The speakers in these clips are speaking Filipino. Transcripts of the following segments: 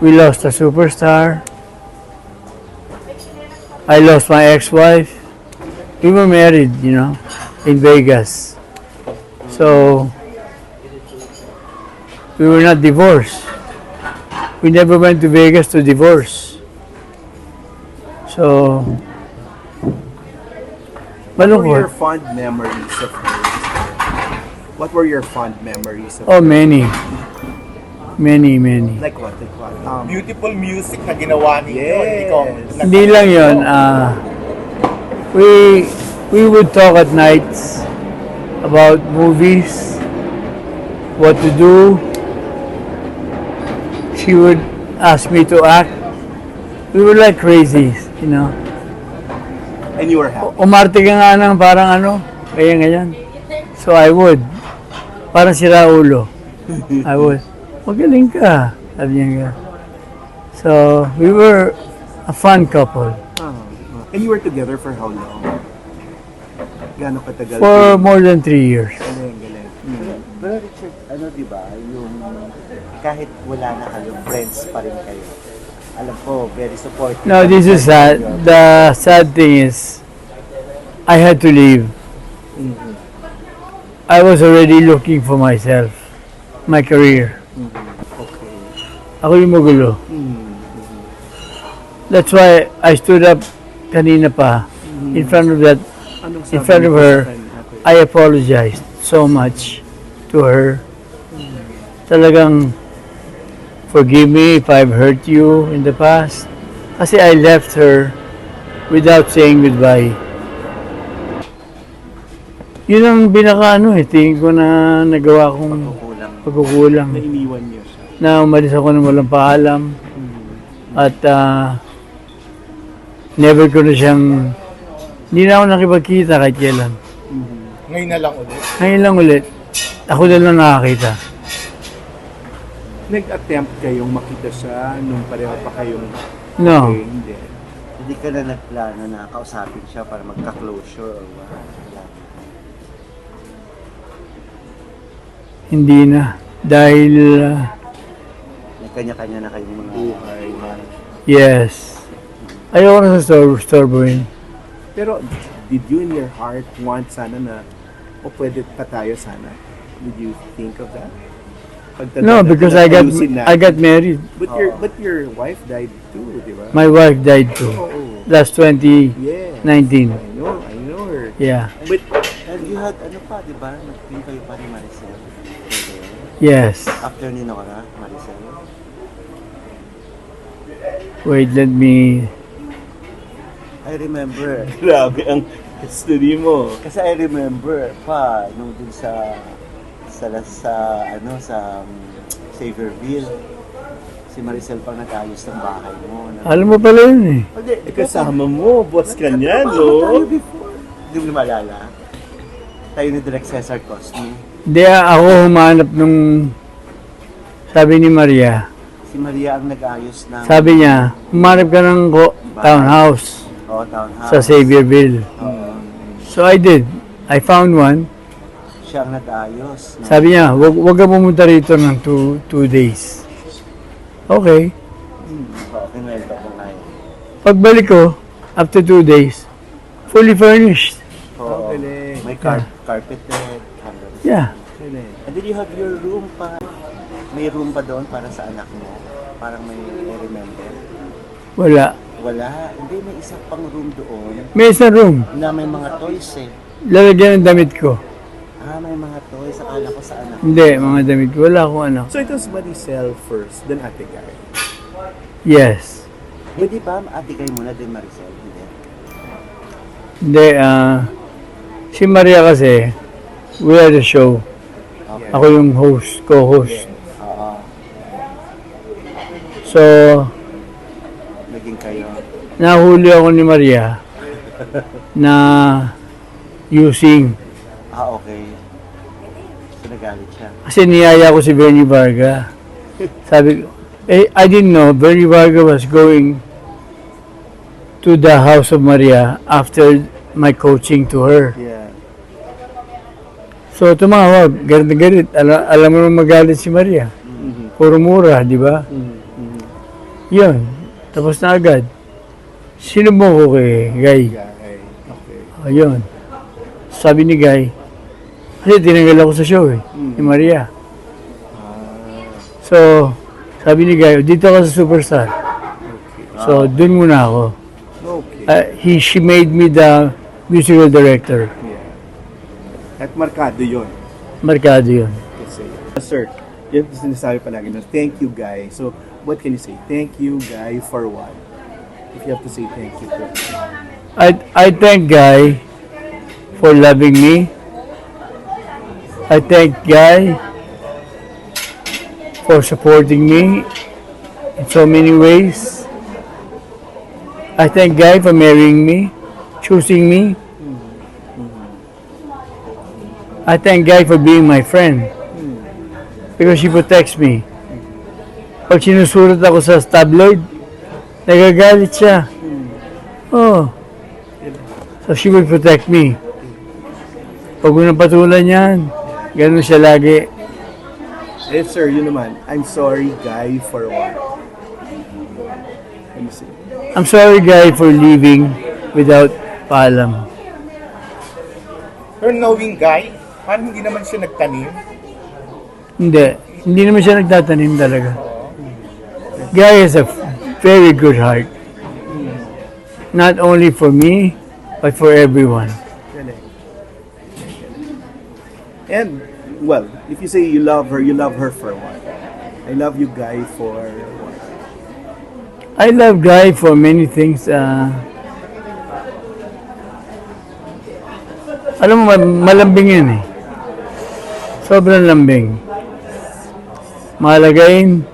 We lost a superstar. I lost my ex-wife. We were married, you know, in Vegas. So, we were not divorced. We never went to Vegas to divorce. So, What were your fond memories of her? What were your fond memories of Oh, many. Many, many. Like what? Like what? Um, Beautiful music na ginawa ninyo. Yes. Hindi ko, Hindi lang yun. ah we, we would talk at nights about movies, what to do. She would ask me to act. We were like crazies, you know. and you were happy. Umarte ka nga ng parang ano, ganyan ganyan. So I would. Parang sira ulo. I would. Magaling ka. Sabi niya. So, we were a fun couple. Oh, And you were together for how long? Gano'ng katagal? For more than three years. Galing, galing. Hmm. Pero Richard, ano di ba, yung kahit wala na kayo, friends pa rin kayo. Alam ko, very supportive. No, this is sad. The sad thing is, I had to leave. I was already looking for myself, my career. Ako yung magulo. That's why I stood up kanina pa in front of that. Anong In front of her? I apologized so much to her. Talagang forgive me if I've hurt you in the past. Kasi I left her without saying goodbye. Yun ang binaka ano eh, tingin ko na nagawa kong Kulang. pagkukulang. Na iniwan niyo. Na umalis ako ng walang paalam. At ah, never ko na siyang, hindi na ako nakipagkita kahit kailan. Ngayon na lang ulit. Ngayon lang ulit, ako na lang nakakita. Nag-attempt kayong makita siya nung pareho pa kayong No, okay, hindi. Hindi ka na nagplano na kausapin siya para magka-closure or what? Hindi na. Dahil, ah, May kanya-kanya na kayong mga Buhay. yes. Ayoko na sa store, storeboy. Pero did you in your heart want sana na o pwede pa tayo sana? Did you think of that? Pagtanda No, because na I got, ayusin I got married. But your but your wife died too, di ba? My wife died too. Oo. Last 2019. Yeah. I know, I know her. Yeah. But And you had, ano pa, di ba? Nag-film kayo pa ni Maricel. Yes. After ni Nora, Maricel. Wait, let me, I remember. grabe ang history mo. Kasi I remember pa, nung dun sa, sa, sa ano, sa um, Saviorville, si Maricel pang nag-ayos ng bahay mo. Na, alam mo pala yun eh. Hindi, Eh, kasama mo, boss ka tayo no? Hindi mo malala. Tayo ni Direk Cesar Cosme. Hindi ako humanap nung, sabi ni Maria, Si Maria ang nag-ayos ng sabi niya, humanap ka ng ko- townhouse oh, townhouse. sa Saviorville. Oo. So I did. I found one. siya ang nag-ayos. No? Sabi niya, wag, wag ka pumunta rito ng two, two days. Okay. Hmm, oo, kinuwento ko ngayon. Pagbalik ko, after two days, fully furnished. Oo. galing. may car- carpet bed. hanggang Yeah. And did you have your room pa? May room pa doon para sa anak mo? Parang may remember? Wala. Wala. Hindi, may isa pang room doon May isang room. na may mga toys eh. Lalagyan ng damit ko. Ah, may mga toys. Akala ko sa anak. Hindi, mga damit ko. Wala akong ano. So it was Maricel first, then Ate Guy. Yes. Hindi ba, ate kayo muna din Maricel? Hindi. Hindi, ah... si Maria kasi, we had a show. Okay. Ako yung host, co-host. Oo. So, Naging kayo. nahuli ako ni Maria na using. Ah, okay. So nagalit siya. Kasi niyaya ko si Bernie Varga. Sabi ko, eh, I didn't know Bernie Varga was going to the house of Maria after my coaching to her. Yeah. So tumawag, galit na galit. Alam, alam mo magalit si Maria. Mhm. Puro mura, di ba? Mhm. Yun. Tapos na agad. Sinubong ko kay Guy. Okay. Ayun. Sabi ni Guy, kasi tinanggal ako sa show eh, ni Maria. Ah, So, sabi ni Guy, dito ako sa Superstar. So, dun muna ako. okay. Uh, he, she made me the musical director. At markado yun. Markado yun. Kasi, sir, yung sinasabi palagi na, thank you, guy. So, what can you say? Thank you, guy, for what? If you have to say thank you I, I thank Guy for loving me. I thank Guy for supporting me in so many ways. I thank Guy for marrying me, choosing me. I thank Guy for being my friend because she protects me. Pag sinusulat ako sa tabloid, nagagalit siya. Oh. So she will protect me. Pag unang patulan yan, ganun siya lagi. Eh, sir, yun naman. I'm sorry, guy, for what? I'm sorry, guy, for leaving without paalam. Pero knowing guy, parang hindi naman siya nagtanim. Hindi. Hindi naman siya nagtatanim talaga. Guy has a very good heart. Not only for me, but for everyone. And, well, if you say you love her, you love her for what? I love you, guy, for what? I love Guy for many things. Uh, alam mo, ma- malambing yan eh. Sobrang lambing. Malagayin.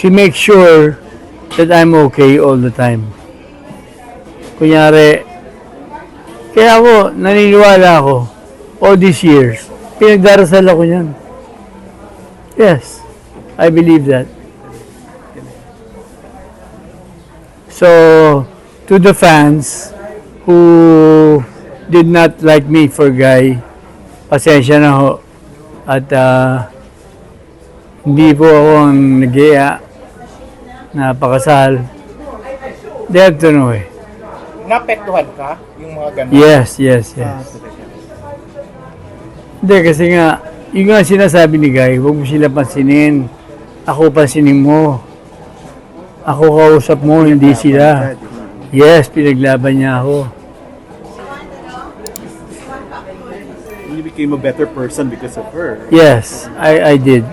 She makes sure that I'm okay all the time. Kunyari, kaya ako, naniniwala ako, all these years, pinagdarasal ako niyan. Yes. I believe that. So, to the fans who did not like me for Guy, pasensya na ho. At ah, hindi po ako ang nag na pakasal. They have to know eh. Napektuhan ka, yung mga ganun. Yes, yes, yes. Hindi, kasi nga, yung nga sinasabi ni Guy, huwag mo sila pansinin. Ako pansinin mo. Ako kausap mo, hindi sila. Yes, pinaglaban niya ako. You became a better person because of her. Yes, I, I did.